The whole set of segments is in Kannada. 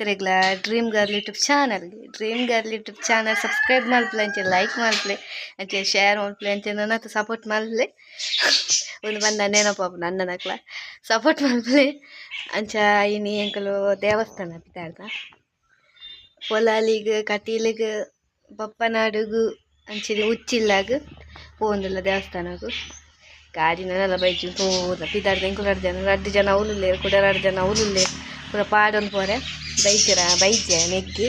ನೋಡ್ತಿರಗ್ಲ ಡ್ರೀಮ್ ಗರ್ಲ್ ಯೂಟ್ಯೂಬ್ ಚಾನಲ್ಗೆ Dream Girl YouTube channel subscribe ಮಾಡ್ಪ್ಲೆ ಅಂಚೆ ಲೈಕ್ ಮಾಡ್ಪ್ಲೆ ಅಂಚೆ ಶೇರ್ ಮಾಡ್ಪ್ಲೆ ಅಂಚೆ ನನ್ನ ಹತ್ರ ಸಪೋರ್ಟ್ ಮಾಡ್ಲೆ ಒಂದು ಬಂದು ನನ್ನೇನಪ್ಪ ನನ್ನ ನಕ್ಲ ಸಪೋರ್ಟ್ ಮಾಡ್ಪ್ಲೆ ಅಂಚ, ಇನಿ ಅಂಕಲು ದೇವಸ್ಥಾನ ಬಿದ್ದಾಡ್ದ ಪೊಲಾಲಿಗೆ ಕಟೀಲಿಗೆ, ಬಪ್ಪನಾಡುಗು ಅಂಚಿನ ಉಚ್ಚಿಲ್ಲಾಗ ಪೋಂದಿಲ್ಲ ದೇವಸ್ಥಾನಗೂ. ಕಾಡಿನಲ್ಲ ಬೈಕ್ ತೋದ ಪಿದಾಡ್ದೆ ಎಂಕುಲು ರಡ್ಡು ಜನ ರಡ್ಡು ಜನ ಅವಲುಲ್ಲೆ, ಕೂಡ ರಡ್ಡು ಜನ ಅವಲುಲ್ಲೆ, ಪೂರ ಪಾಡೊಂದು ಪೋರೆ. ಬೈತಿರ? ಬೈಜೆ ನೆಗ್ಗಿ?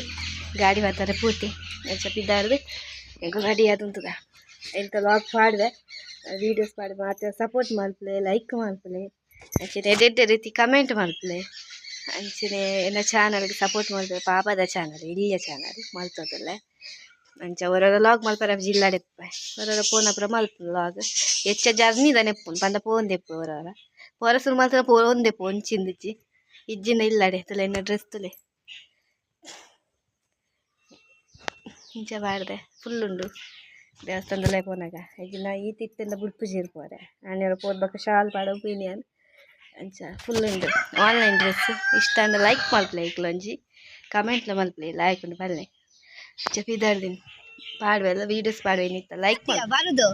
ಗಾಡಿ ಬರ್ತಾರೆ ಪೂರ್ತಿ. ಅಂಚ ಪಿದಾಡ್ದು ಗಾಡಿ ರೆಡಿ ಆದುಂತದ ಎಂತ ಲಾಗ್ ಪಾಡ್ದೆ ವೀಡಿಯೋಸ್ ಮಾಡಿ ಮಾತ್ರ ಸಪೋರ್ಟ್ ಮಲ್ಪಲೆ ಲೈಕ್ ಮಲ್ಪಲೆ ಅಂಚಿನ ಎಡೆಡ್ಡೆ ರೀತಿ ಕಮೆಂಟ್ ಮಲ್ಪಲೆ ಅಂಚನೆ ಎನ್ನ ಚಾನಲ್ಗೆ ಸಪೋರ್ಟ್ ಮಾಡ್ತಾರೆ ಪಾಪದ ಚಾನಲ್ ಇಲ್ಲಿಯ ಚಾನಲ್ ಮಲ್ತದಲ್ಲ ಅಂಚ ಅವರವರ ಲಾಗ್ ಮಲ್ಪರ ಜಿಲ್ಲಾಡೆಪ್ಪ ಅವರವರ ಫೋನ್ ಹತ್ರ ಮಲ್ಪ ಲಾಗ್ ಹೆಚ್ಚ ಜರ್ನಿ ದನೆಪ್ಪು ಪಂಡ ಫೋನ್ ದೆಪ್ಪು ಅವರವರ. ಪೊರಸರು ಮಾತ್ರ ಫೋನ್ ದೆಪ್ಪು ಒಂಚಿಂದಿಚ್ಚಿ ಇಜ್ಜಿನ ಇಲ್ಲಡೆ ತಲೆ ಎನ್ನ ಡ್ರೆಸ್ ತುಲೆ. ಇಂಚ ಬಾರ್ದೆ ಫುಲ್ ಉಂಡು. ದೇವಸ್ಥಾನದಲ್ಲೇ ಪೋನಾಗ ಈಗಿನ ಈ ತಿತ್ತೆಲ್ಲ ಬುಡ್ಪು ಜೀರ್ಪೋರೆ ನಾನು ಪೋನ್ ಬಕ್ಕ ಶಾಲ್ ಪಾಡ ಒಪೀನಿಯನ್ ಅಂಚ ಫುಲ್ ಉಂಡು. ಆನ್ಲೈನ್ ಡ್ರೆಸ್ ಇಷ್ಟ ಅಂದ್ರೆ ಲೈಕ್ ಮಲ್ಪಲೆ ಇಕ್ಲೊಂಜಿ ಕಮೆಂಟ್ಲ ಮಲ್ಪಲೆ ಲೈಕ್ ಉಂಡು ಬಲ್ಲೆ ಚಪಿದಾರ್ದಿನಿ ಪಾಡ್ವೆಲ್ಲ ವೀಡಿಯೋಸ್ ಪಾಡ್ವೇನಿತ್ತ ಲೈಕ್ ಬರುದು.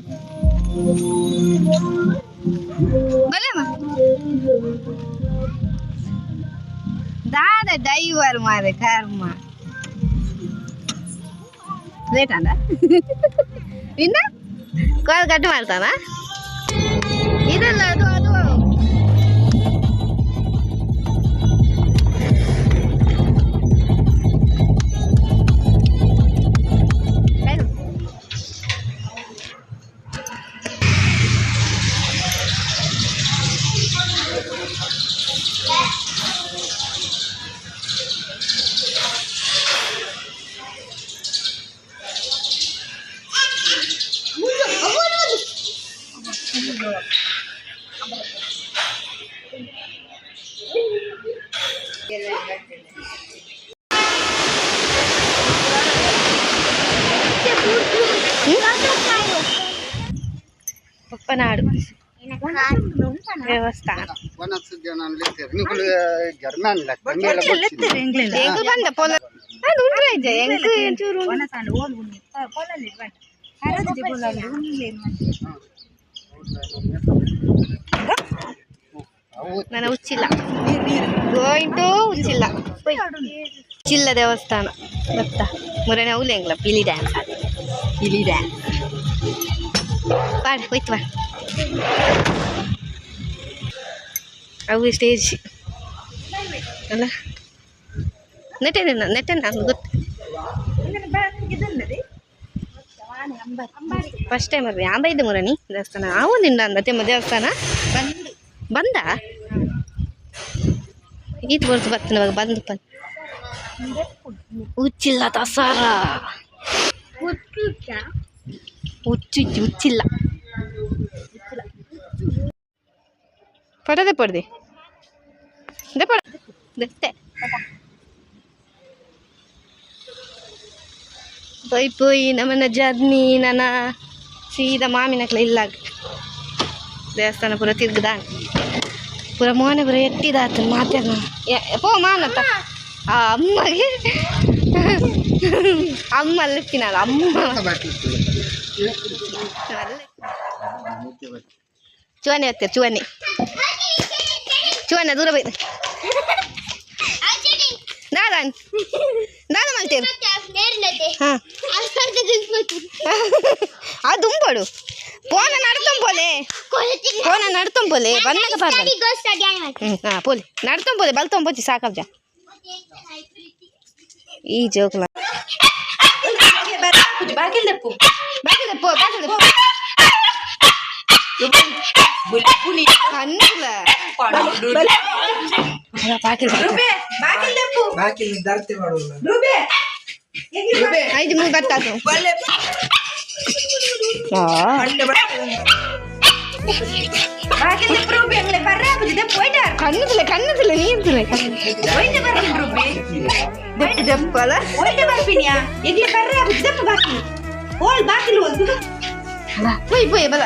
ದಾದ ಡೈವರ್ ಮಾರೆ ಕರ್ಮ. రేటండా విన్నా? కోరు గట్టి పడతావా ఇదే లేదు ಗೊತ್ತಿಲ್ಲ. ಎಂಕು ಬಂದ ಪೊಲ ಅದು ಉಂಡ್ರೆ ಇದೆ ಎಂಕು ಒಂಚೂರು ಅವು ನನ್ನ ಉಚ್ಚಿಲ್ಲ ಗೋಯಿಂಗ್ ಟು ಉಚ್ಚಿಲ್ಲ ಹೋಯ್. ಉಚ್ಚಿಲ್ಲ ದೇವಸ್ಥಾನ ಗೊತ್ತಾ ಮುರನೆ ಅವಲೆಂಗ್ಲ ಪಿಲಿ ಡ್ಯಾನ್ಸ್ ಆದ ಪಿಲಿ ಡ್ಯಾನ್ಸ್ ಬಾಡ್ ಹೋಯ್ತು ಬಾ. ಅವು ಸ್ಟೇಜ್ ಅಲ್ಲ? ನೆಟ್ಟೆ ನೆಟ್ಟೆ ನಂಗೆ ಗೊತ್ತು. ಫಸ್ಟ್ ಟೈಮ್ ಅದೇ ಆಂಬ ಇದೆ ಮುರಣಿ ದೇವಸ್ಥಾನ? ಅವು ಅಂದ ತೆಮ್ಮ ದೇವಸ್ಥಾನ ಬಂದ? ಈತ್ ಬರ್ತು ಬರ್ತಾನೆ ಇವಾಗ, ಬಂದು ಬಂದು ಉಚ್ಚಿಲ್ಲ ತಸಾರ ಉಚ್ಚುಚ್ಚಿ ಉಚ್ಚಿಲ್ಲ ಪಡದೆ ಪಡ್ದೆ. ದೆ ಪಡ ದೆತ್ತೆ ಪೊಯ್ ಪೊಯ್ ನಮ್ಮನ್ನ ಜರ್ನಿ ನನ್ನ ಸೀದಾ ಮಾಮಿನಕ್ಲ ಇಲ್ಲ ದೇವಸ್ಥಾನ ಪೂರ ತಿರ್ಗದ ಪೂರ ಮೋನೆ ಪೂರ ಎತ್ತಿದಾತ ಮಾತಾಡ ಪೋ ಮಾನತ್ತ. ಆ ಅಮ್ಮಗೆ. ಅಮ್ಮ ಅಲ್ಲಿಕ್ಕಿನಾಳು ಅಮ್ಮ. ಚುವನೆ ಹತ್ತಿರ ಚುವನೆ చూడండి దూరం పోయింది దాదా దాదా మళ్ళీ ఆ. దుంపడు. పోన నడతం పోలే పోన నడతం పోలే బందక పోలే. నడతం పోలే బలతం పోచి సాకబ్జా ఈ జోక్ బాకీ తెప్పు. బాకీ తెప్పు బాకీ తెప్పు. ಜೋಕ್ಲ ಬಾಗಿಲ್ ದಪ್ಪು ಬಾಗಿಲ್ ದಪ್ಪು ಬಾಗಿಲ್ ದಪ್ಪು ಕಣ್ಣುಲ ಬಾಗಿಲ್ ಬಾಕಿ ದಾರ್ತಿ ಮಾಡುವಲ್ಲ ಐದು ಮೂರು ಬರ್ತಾತು ಕಣ್ಣುದಿಲ್ಲ ಕಣ್ಣುದಿಲ್ಲ ನೀಂತಿಲ್ಲ ದಪ್ಪಲ್ಲ ಬಾಕಿಲು ಪೋಯ್ ಪೋಯ್ ಬಲ